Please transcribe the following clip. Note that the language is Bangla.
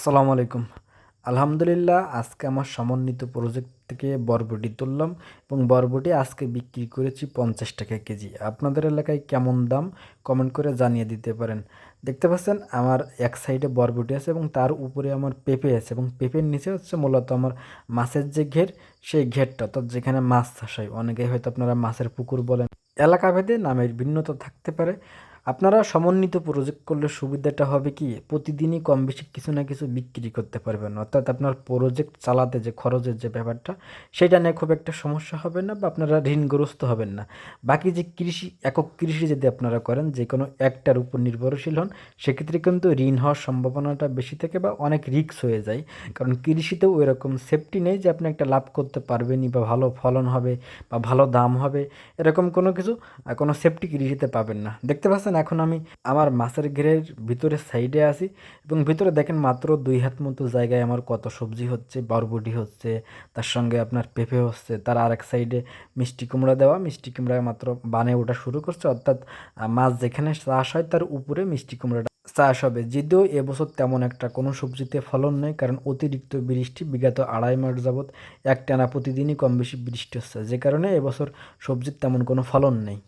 আসসালামু আলাইকুম। আলহামদুলিল্লাহ, আজকে আমার সমন্বিত প্রজেক্ট থেকে বরবটি তুললাম এবং বরবটি আজকে বিক্রি করেছি পঞ্চাশ টাকা কেজি। আপনাদের এলাকায় কেমন দাম? কমেন্ট করে জানিয়ে দিতে পারেন। দেখতে পাচ্ছেন, আমার এক সাইডে বরবটি আছে এবং তার উপরে আমার পেঁপে আছে এবং পেঁপের নিচে হচ্ছে মূলত আমার মাছের যে ঘের, সেই ঘেরটা। অর্থাৎ যেখানে মাছ চাষ হয় অনেকেই হয়তো আপনারা মাছের পুকুর বলেন। এলাকাভেদে নামের ভিন্নতা থাকতে পারে। আপনারা সমন্বিত প্রজেক্ট করলে সুবিধাটা হবে কি? প্রতিদিনই কম বেশি কিছু না কিছু বিক্রি করতে পারবেন। অর্থাৎ আপনার প্রজেক্ট চালাতে যে খরচের যে ব্যাপারটা, সেটা নিয়ে খুব একটা সমস্যা হবে না বা আপনারা ঋণগ্রস্ত হবেন না। বাকি যে কৃষি, একক কৃষি যদি আপনারা করেন, যে কোনো একটার উপর নির্ভরশীল হন, সেক্ষেত্রে কিন্তু ঋণ হওয়ার সম্ভাবনাটা বেশি থাকে বা অনেক রিস্ক হয়ে যায়। কারণ কৃষিতেও ওই রকম সেফটি নেই যে আপনি একটা লাভ করতে পারবেনই বা ভালো ফলন হবে বা ভালো দাম হবে। এরকম কোনো কিছু, কোনো সেফটি কৃষিতে পাবেন না। দেখতে পাচ্ছেন? এখন আমি আমার মাছের ঘেরের ভিতরে সাইডে আছি এবং ভিতরে দেখেন মাত্র দুই হাত মতো জায়গায় আমার কত সবজি হচ্ছে, বরবটি হচ্ছে, তার সঙ্গে আপনার পেঁপে হচ্ছে, তার আরেক সাইডে মিষ্টি কুমড়া দেওয়া, মিষ্টি কুমড়া মাত্র বানে ওঠা শুরু করছে, অর্থাৎ মাছ যেখানে চাষ হয় তার উপরে মিষ্টি কুমড়াটা চাষ হবে, যদিও এবছর তেমন একটা কোনো সবজিতে ফলন নেই, কারণ অতিরিক্ত বৃষ্টি, বিগত আড়াই মাস যাবৎ একটানা প্রতিদিনই কম বেশি বৃষ্টি হচ্ছে, যে কারণে এবছর সবজির তেমন কোনো ফলন নেই।